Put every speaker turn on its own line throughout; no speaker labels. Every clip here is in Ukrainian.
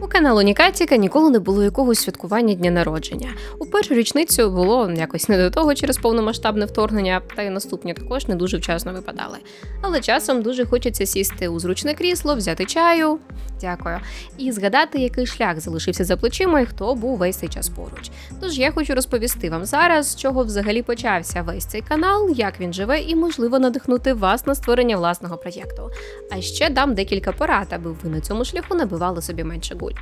У каналу Нікатіка ніколи не було якогось святкування дня народження. У першу річницю було якось не до того через повномасштабне вторгнення, та й наступні також не дуже вчасно випадали. Але часом дуже хочеться сісти у зручне крісло, взяти чаю. Дякую. І згадати, який шлях залишився за плечима і хто був весь цей час поруч. Тож я хочу розповісти вам зараз, з чого взагалі почався весь цей канал, як він живе, і можливо надихнути вас на створення власного проєкту. А ще дам декілька порад, аби ви на цьому шляху набивали собі менше гуль.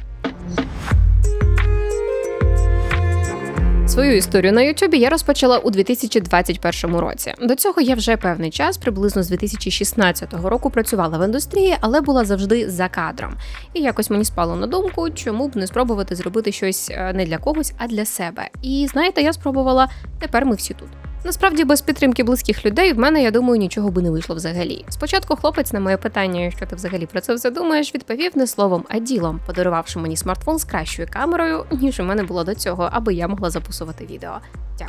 Свою історію на Ютубі я розпочала у 2021 році. До цього я вже певний час, приблизно з 2016 року, працювала в індустрії, але була завжди за кадром. І якось мені спало на думку, чому б не спробувати зробити щось е, не для когось, а для себе. І знаєте, я спробувала. Тепер ми всі тут. Насправді, без підтримки близьких людей в мене, я думаю, нічого би не вийшло взагалі. Спочатку хлопець на моє питання, що ти взагалі про це все думаєш, відповів не словом, а ділом, подарувавши мені смартфон з кращою камерою, ніж у мене було до цього, аби я могла записувати відео.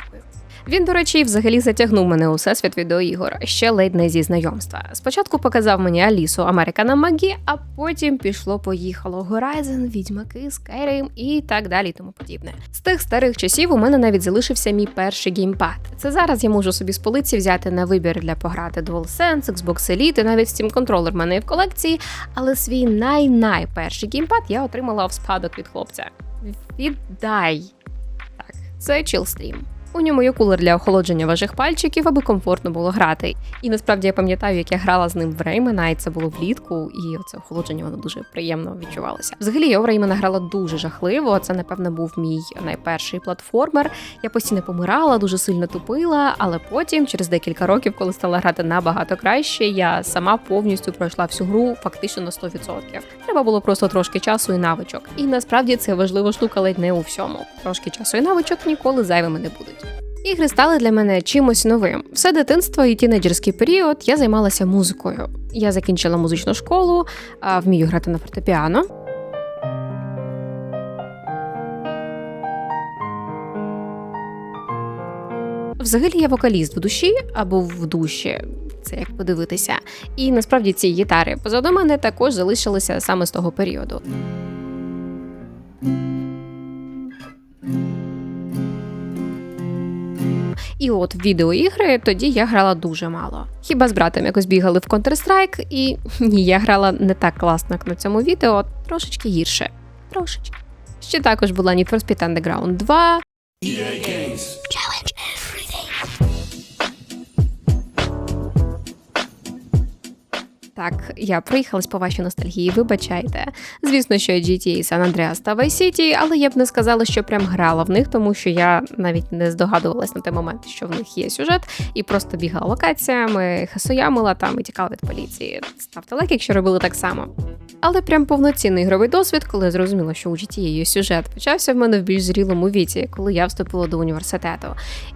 Дякую. Він, до речі, взагалі затягнув мене у всесвіт відеоігор, ще ледь не зі знайомства. Спочатку показав мені Алісу Америка на Магі, а потім пішло-поїхало Horizon, Відьмаки, Skyrim і так далі, тому подібне. З тих старих часів у мене навіть залишився мій перший геймпад. Це зараз я можу собі з полиці взяти на вибір для пограти DualSense, Xbox Elite, і навіть Steam контролер в мене в колекції, але свій най-най геймпад я отримала в спадок від хлопця. Віддай. Так, це Chillstream. У ньому є кулер для охолодження ваших пальчиків, аби комфортно було грати. І насправді я пам'ятаю, як я грала з ним в Реймена, і це було влітку, і це охолодження воно дуже приємно відчувалося. Взагалі я у Реймена грала дуже жахливо. Це, напевно, був мій найперший платформер. Я постійно помирала, дуже сильно тупила, але потім, через декілька років, коли стала грати набагато краще, я сама повністю пройшла всю гру фактично на 100%. Треба було просто трошки часу і навичок. І насправді це важлива штука, ледь не у всьому. Трошки часу і навичок ніколи зайвими не будуть. Ігри стали для мене чимось новим. Все дитинство і тінейджерський період я займалася музикою. Я закінчила музичну школу, вмію грати на фортепіано. Взагалі я вокаліст в душі або в душі. Це як подивитися. І насправді ці гітари позаду мене також залишилися саме з того періоду. І от відеоігри тоді я грала дуже мало. Хіба з братом якось бігали в Counter-Strike, і ні, я грала не так класно, як на цьому відео, трошечки гірше. Трошечки. Ще також була Need for Speed Underground 2. Так, я проїхалась по вашій ностальгії, вибачайте. Звісно, що GTA San Andreas та Vice City, але я б не сказала, що прям грала в них, тому що я навіть не здогадувалась на той момент, що в них є сюжет, і просто бігала локаціями, хасоямила там і тікала від поліції. Ставте лайк, якщо робили так само. Але прям повноцінний ігровий досвід, коли я зрозуміла, що у GTA є сюжет, почався в мене в більш зрілому віці, коли я вступила до університету.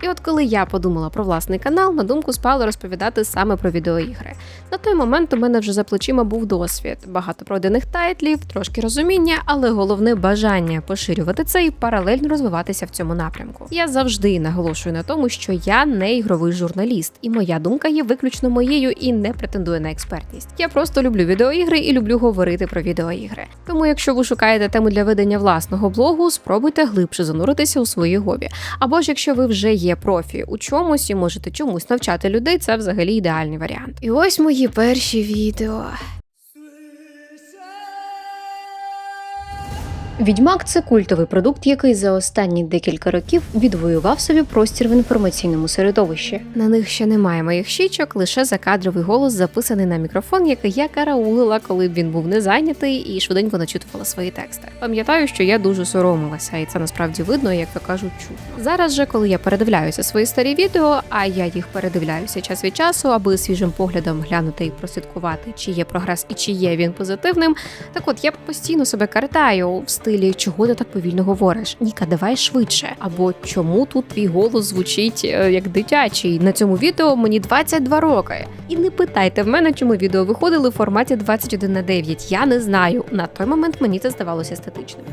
І от коли я подумала про власний канал, на думку спало розповідати саме про відеоігри. На той момент у мене вже за плечима був досвід, багато пройдених тайтлів, трошки розуміння, але головне бажання поширювати це і паралельно розвиватися в цьому напрямку. Я завжди наголошую на тому, що я не ігровий журналіст, і моя думка є виключно моєю і не претендує на експертність. Я просто люблю відеоігри і люблю говорити про відеоігри. Тому, якщо ви шукаєте тему для ведення власного блогу, спробуйте глибше зануритися у свої хобі. Або ж якщо ви вже є профі у чомусь і можете чомусь навчати людей, це взагалі ідеальний варіант. І ось мої перші відео. Відьмак це культовий продукт, який за останні декілька років відвоював собі простір в інформаційному середовищі. На них ще немає моїх щічок, лише закадровий голос записаний на мікрофон, який я караулила, коли б він був не зайнятий, і швиденько начитувала свої тексти. Пам'ятаю, що я дуже соромилася, і це насправді видно, як то кажуть, чутно. Зараз же, коли я передивляюся свої старі відео, а я їх передивляюся час від часу, аби свіжим поглядом глянути і прослідкувати, чи є прогрес і чи є він позитивним. Так от я постійно себе картаю в стилі, чого ти так повільно говориш? Ніка, давай швидше. Або чому тут твій голос звучить е, як дитячий? На цьому відео мені 22 роки. І не питайте в мене, чому відео виходили в форматі 21 на 9. Я не знаю. На той момент мені це здавалося естетичним.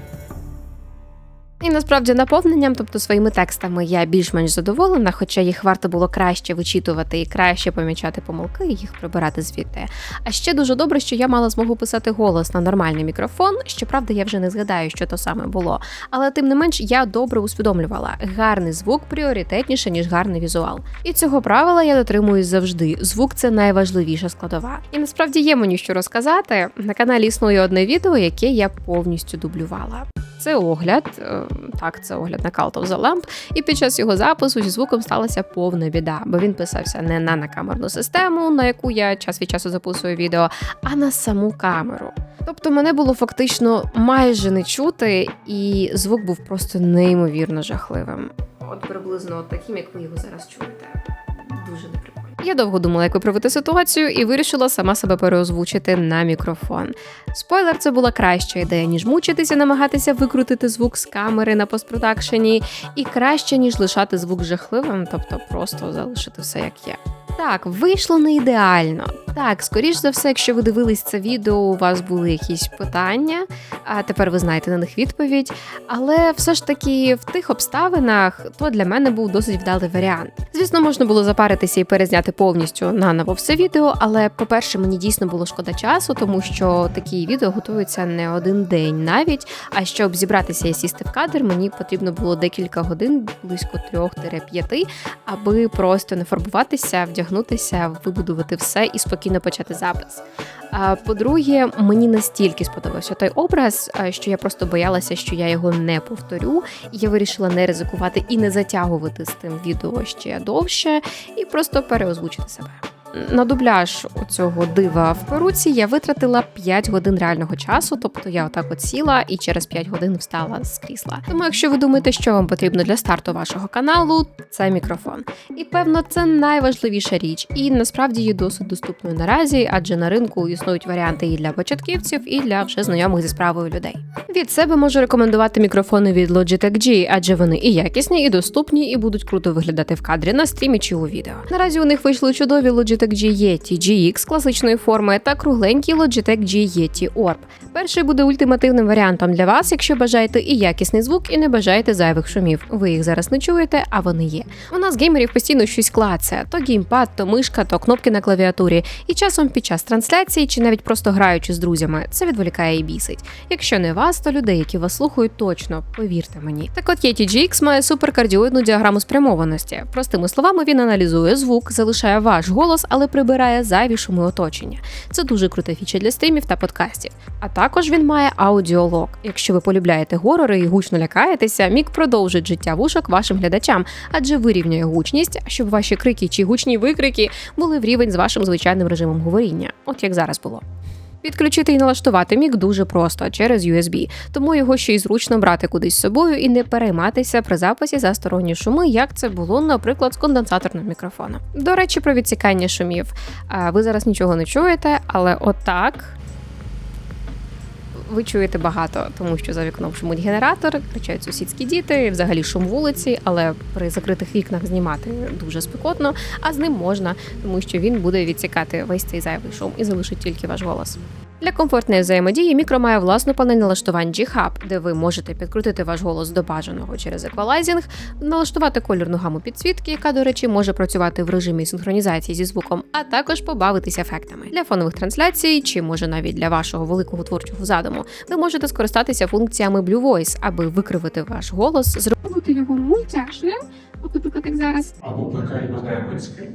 І насправді наповненням, тобто своїми текстами, я більш-менш задоволена, хоча їх варто було краще вичитувати і краще помічати помилки і їх прибирати звідти. А ще дуже добре, що я мала змогу писати голос на нормальний мікрофон. Щоправда, я вже не згадаю, що то саме було. Але тим не менш я добре усвідомлювала, гарний звук пріоритетніше ніж гарний візуал. І цього правила я дотримуюсь завжди. Звук це найважливіша складова. І насправді є мені що розказати. На каналі існує одне відео, яке я повністю дублювала. Це огляд, е, так, це огляд на Cult of the Lamp, і під час його запису зі звуком сталася повна біда, бо він писався не на накамерну систему, на яку я час від часу записую відео, а на саму камеру. Тобто мене було фактично майже не чути, і звук був просто неймовірно жахливим. От приблизно таким, як ви його зараз чуєте. Дуже неприкольно. Я довго думала, як виправити ситуацію, і вирішила сама себе переозвучити на мікрофон. Спойлер, це була краща ідея, ніж мучитися, намагатися викрутити звук з камери на постпродакшені, і краще, ніж лишати звук жахливим, тобто просто залишити все як є. Так, вийшло не ідеально. Так, скоріш за все, якщо ви дивились це відео, у вас були якісь питання, а тепер ви знаєте на них відповідь. Але все ж таки в тих обставинах то для мене був досить вдалий варіант. Звісно, можна було запаритися і перезняти повністю наново все відео, але по-перше, мені дійсно було шкода часу, тому що такі відео готуються не один день навіть. А щоб зібратися і сісти в кадр, мені потрібно було декілька годин, близько трьох-п'яти, аби просто не фарбуватися, вдягнутися, вибудувати все і спокійно почати запис. По-друге, мені настільки сподобався той образ, що я просто боялася, що я його не повторю. І я вирішила не ризикувати і не затягувати з тим відео ще довше, і просто переозвучити себе. На дубляж цього дива в перуці я витратила 5 годин реального часу, тобто я отак от сіла і через 5 годин встала з крісла. Тому, якщо ви думаєте, що вам потрібно для старту вашого каналу, це мікрофон. І певно, це найважливіша річ, і насправді є досить доступною наразі, адже на ринку існують варіанти і для початківців, і для вже знайомих зі справою людей. Від себе можу рекомендувати мікрофони від Logitech G, адже вони і якісні, і доступні, і будуть круто виглядати в кадрі на стрімі чи у відео. Наразі у них вийшли чудові Logitech G Yeti GX класичної форми та кругленький Logitech G Yeti Orb. Перший буде ультимативним варіантом для вас, якщо бажаєте і якісний звук, і не бажаєте зайвих шумів. Ви їх зараз не чуєте, а вони є. У нас геймерів постійно щось клацає: то геймпад, то мишка, то кнопки на клавіатурі. І часом під час трансляції чи навіть просто граючи з друзями, це відволікає і бісить. Якщо не вас, то людей, які вас слухають, точно повірте мені. Так от Yeti GX має суперкардіоїдну діаграму спрямованості. Простими словами, він аналізує звук, залишає ваш голос, але прибирає зайві шуми оточення. Це дуже крута фіча для стрімів та подкастів. А також він має аудіолог. Якщо ви полюбляєте горори і гучно лякаєтеся, мік продовжить життя вушок вашим глядачам, адже вирівнює гучність, щоб ваші крики чи гучні викрики були в рівень з вашим звичайним режимом говоріння, от як зараз було. Підключити і налаштувати мік дуже просто через USB, тому його ще й зручно брати кудись з собою і не перейматися при записі за сторонні шуми, як це було, наприклад, з конденсаторним мікрофоном. До речі, про відсікання шумів. Ви зараз нічого не чуєте, але отак. Ви чуєте багато, тому що за вікном шумить генератор, кричать сусідські діти, взагалі шум вулиці, але при закритих вікнах знімати дуже спекотно, а з ним можна, тому що він буде відсікати весь цей зайвий шум і залишить тільки ваш голос. Для комфортної взаємодії мікро має власну панель налаштувань G-Hub, де ви можете підкрутити ваш голос до бажаного через еквалайзінг, налаштувати кольорну гаму підсвітки, яка, до речі, може працювати в режимі синхронізації зі звуком, а також побавитися ефектами. Для фонових трансляцій, чи може навіть для вашого великого творчого задуму, ви можете скористатися функціями Blue Voice, аби викривити ваш голос,
зробити його мультяшним, наприклад, як зараз.
Або плекарі Демонський.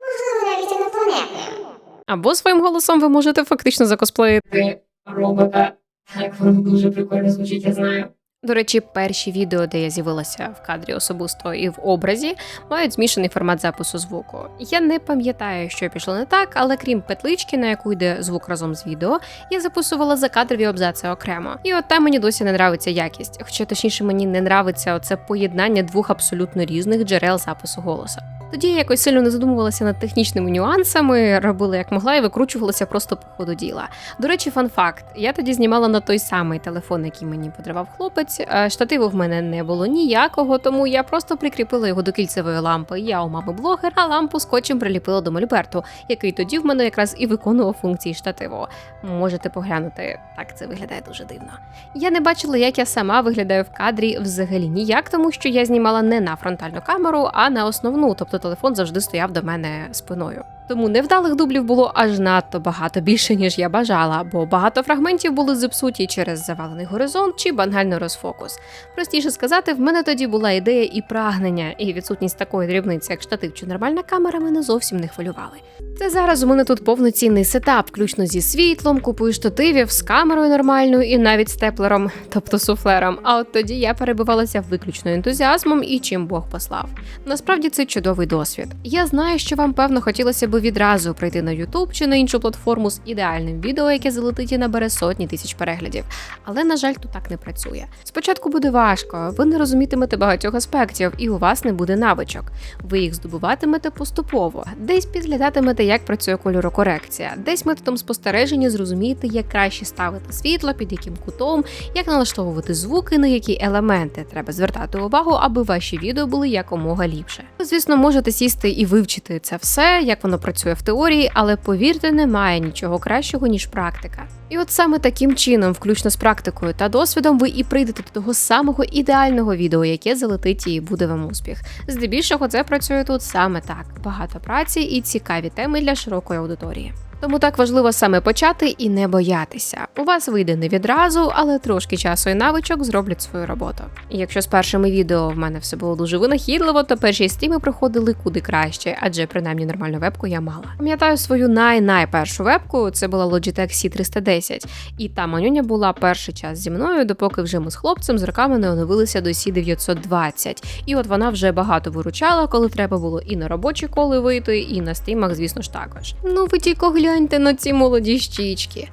можливо, навіть інопланетним.
Або своїм голосом ви можете фактично закосплеїти
робота. Як воно дуже прикольно звучить, я знаю.
До речі, перші відео, де я з'явилася в кадрі особисто і в образі, мають змішаний формат запису звуку. Я не пам'ятаю, що пішло не так, але крім петлички, на яку йде звук разом з відео, я записувала закадрові абзаци окремо. І от там мені досі не нравиться якість, хоча точніше мені не нравиться оце поєднання двох абсолютно різних джерел запису голоса. Тоді я якось сильно не задумувалася над технічними нюансами, робила як могла і викручувалася просто по ходу діла. До речі, фан факт: я тоді знімала на той самий телефон, який мені подарував хлопець. Виходить, е, штативу в мене не було ніякого, тому я просто прикріпила його до кільцевої лампи. Я у мами блогер, а лампу скотчем приліпила до мольберту, який тоді в мене якраз і виконував функції штативу. Можете поглянути, так це виглядає дуже дивно. Я не бачила, як я сама виглядаю в кадрі взагалі ніяк, тому що я знімала не на фронтальну камеру, а на основну, тобто телефон завжди стояв до мене спиною. Тому невдалих дублів було аж надто багато більше, ніж я бажала, бо багато фрагментів були зіпсуті через завалений горизонт чи банальний розфокус. Простіше сказати, в мене тоді була ідея і прагнення, і відсутність такої дрібниці, як штатив чи нормальна камера, мене зовсім не хвилювали. Це зараз у мене тут повноцінний сетап, включно зі світлом, купою штативів, з камерою нормальною і навіть з теплером, тобто суфлером. А от тоді я перебувалася виключно ентузіазмом і чим Бог послав. Насправді це чудовий досвід. Я знаю, що вам певно хотілося б відразу прийти на YouTube чи на іншу платформу з ідеальним відео, яке залетить і набере сотні тисяч переглядів. Але на жаль, тут так не працює. Спочатку буде важко, ви не розумітимете багатьох аспектів, і у вас не буде навичок. Ви їх здобуватимете поступово, десь підглядатимете, як працює кольорокорекція, десь методом спостереження зрозумієте, як краще ставити світло, під яким кутом, як налаштовувати звуки, на які елементи треба звертати увагу, аби ваші відео були якомога ліпше. Ви, звісно, можете сісти і вивчити це все, як воно працює в теорії, але повірте, немає нічого кращого ніж практика. І от саме таким чином, включно з практикою та досвідом, ви і прийдете до того самого ідеального відео, яке залетить і буде вам успіх. Здебільшого це працює тут саме так: багато праці і цікаві теми для широкої аудиторії. Тому так важливо саме почати і не боятися. У вас вийде не відразу, але трошки часу і навичок зроблять свою роботу. І якщо з першими відео в мене все було дуже винахідливо, то перші стріми проходили куди краще, адже принаймні нормальну вебку я мала. Пам'ятаю свою най-найпершу вебку, це була Logitech C310, і та манюня була перший час зі мною, допоки вже ми з хлопцем з роками не оновилися до C920. І от вона вже багато виручала, коли треба було і на робочі коли вийти, і на стрімах, звісно ж, також. Ну ви тільки на ці молоді щічки.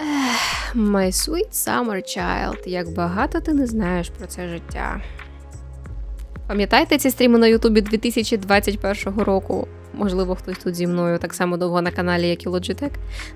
Ех, My sweet summer child, як багато ти не знаєш про це життя. Пам'ятаєте ці стріми на Ютубі 2021 року? Можливо, хтось тут зі мною так само довго на каналі, як і Logitech.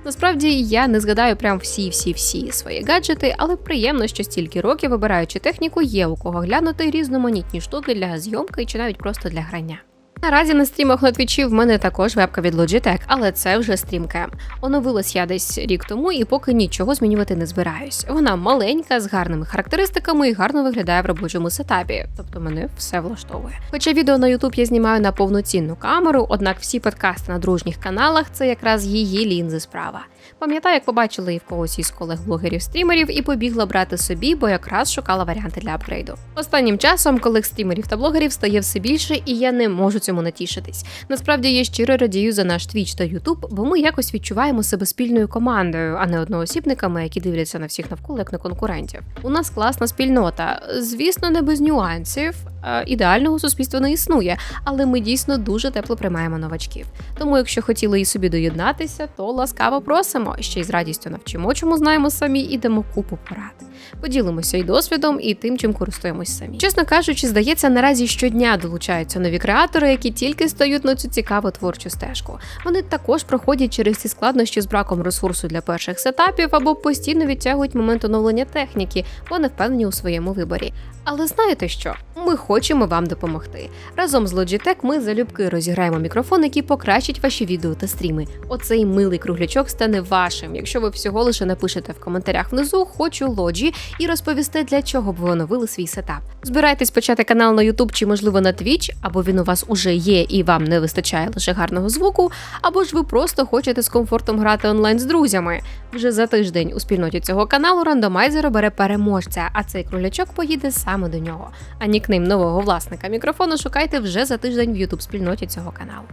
Насправді я не згадаю прям всі-всі-всі свої гаджети, але приємно, що стільки років, вибираючи техніку, є у кого глянути різноманітні штуки для зйомки чи навіть просто для грання. Наразі на стрімах на твічі в мене також вебка від Logitech, але це вже стрімкем. Оновилась я десь рік тому і поки нічого змінювати не збираюсь. Вона маленька, з гарними характеристиками і гарно виглядає в робочому сетапі, тобто мене все влаштовує. Хоча відео на YouTube я знімаю на повноцінну камеру, однак всі подкасти на дружніх каналах це якраз її лінзи справа. Пам'ятаю, як побачила її в когось із колег-блогерів-стрімерів і побігла брати собі, бо якраз шукала варіанти для апгрейду. Останнім часом колег стрімерів та блогерів стає все більше, і я не можу цьому натішитись. Насправді я щиро радію за наш Twitch та YouTube, бо ми якось відчуваємо себе спільною командою, а не одноосібниками, які дивляться на всіх навколо як на конкурентів. У нас класна спільнота, звісно, не без нюансів. Е, Ідеального суспільства не існує, але ми дійсно дуже тепло приймаємо новачків. Тому, якщо хотіли і собі доєднатися, то ласкаво просимо. Ще й з радістю навчимо, чому знаємо самі, і дамо купу порад. Поділимося і досвідом, і тим, чим користуємось самі. Чесно кажучи, здається, наразі щодня долучаються нові креатори, які тільки стають на цю цікаву творчу стежку. Вони також проходять через ці складнощі з браком ресурсу для перших сетапів або постійно відтягують момент оновлення техніки, бо не впевнені у своєму виборі. Але знаєте що? Ми хочемо вам допомогти. Разом з Logitech ми залюбки розіграємо мікрофон, який покращить ваші відео та стріми. Оцей милий круглячок стане вашим, якщо ви всього лише напишете в коментарях внизу Хочу Лоджі і розповісте, для чого б ви оновили свій сетап. Збирайтесь почати канал на YouTube чи, можливо, на Twitch, або він у вас уже є і вам не вистачає лише гарного звуку, або ж ви просто хочете з комфортом грати онлайн з друзями. Вже за тиждень у спільноті цього каналу рандомайзер обере переможця, а цей круглячок поїде саме до нього. А нікнейм нового власника мікрофону шукайте вже за тиждень в youtube спільноті цього каналу.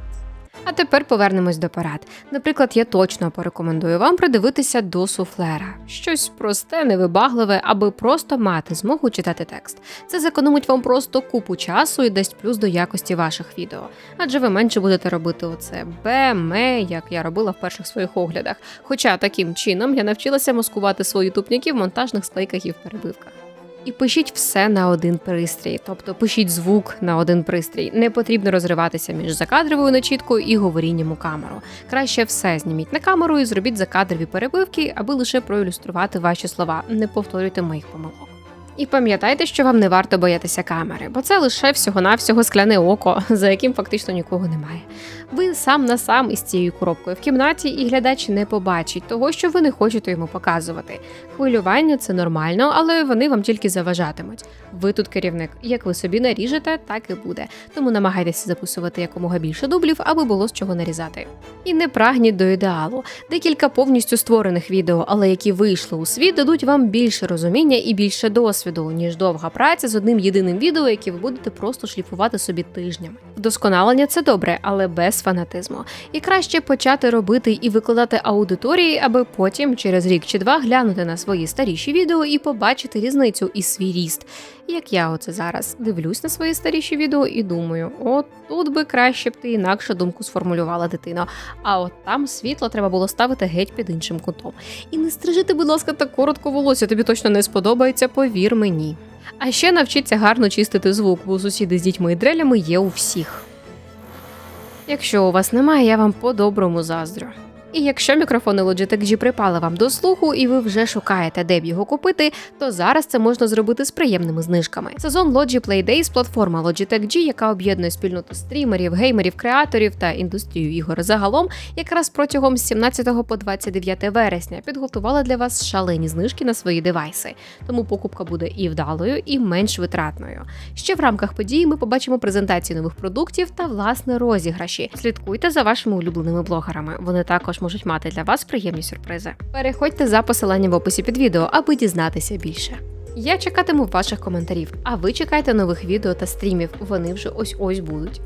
А тепер повернемось до порад. Наприклад, я точно порекомендую вам придивитися до суфлера. Щось просте, невибагливе, аби просто мати змогу читати текст. Це зекономить вам просто купу часу і дасть плюс до якості ваших відео. Адже ви менше будете робити оце Б, ме, як я робила в перших своїх оглядах. Хоча таким чином я навчилася маскувати свої тупняки в монтажних склейках і в перебивках. І пишіть все на один пристрій, тобто пишіть звук на один пристрій. Не потрібно розриватися між закадровою начіткою і говорінням у камеру. Краще все зніміть на камеру і зробіть закадрові перебивки, аби лише проілюструвати ваші слова. Не повторюйте моїх помилок. І пам'ятайте, що вам не варто боятися камери, бо це лише всього-навсього скляне око, за яким фактично нікого немає. Ви сам на сам із цією коробкою в кімнаті, і глядач не побачить того, що ви не хочете йому показувати. Хвилювання це нормально, але вони вам тільки заважатимуть. Ви тут керівник. Як ви собі наріжете, так і буде. Тому намагайтеся записувати якомога більше дублів, аби було з чого нарізати. І не прагніть до ідеалу. Декілька повністю створених відео, але які вийшли у світ, дадуть вам більше розуміння і більше досвіду, ніж довга праця з одним єдиним відео, яке ви будете просто шліфувати собі тижнями. Вдосконалення це добре, але без фанатизму. І краще почати робити і викладати аудиторії, аби потім, через рік чи два, глянути на свої старіші відео і побачити різницю і свій ріст. Як я оце зараз дивлюсь на свої старіші відео і думаю, от тут би краще б ти інакше думку сформулювала дитино. А от там світло треба було ставити геть під іншим кутом. І не стрижити, будь ласка, так коротко волосся, тобі точно не сподобається, повір мені. А ще навчіться гарно чистити звук, бо сусіди з дітьми і дрелями є у всіх. Якщо у вас немає, я вам по-доброму заздрю. І якщо мікрофони Logitech G припали вам до слуху, і ви вже шукаєте, де б його купити, то зараз це можна зробити з приємними знижками. Сезон Logi Play Days – платформа Logitech G, яка об'єднує спільноту стрімерів, геймерів, креаторів та індустрію ігор загалом, якраз протягом з 17 по 29 вересня підготувала для вас шалені знижки на свої девайси. Тому покупка буде і вдалою, і менш витратною. Ще в рамках події ми побачимо презентації нових продуктів та власне розіграші. Слідкуйте за вашими улюбленими блогерами. Вони можуть мати для вас приємні сюрпризи. Переходьте за посиланням в описі під відео, аби дізнатися більше. Я чекатиму ваших коментарів, а ви чекайте нових відео та стрімів. Вони вже ось ось будуть.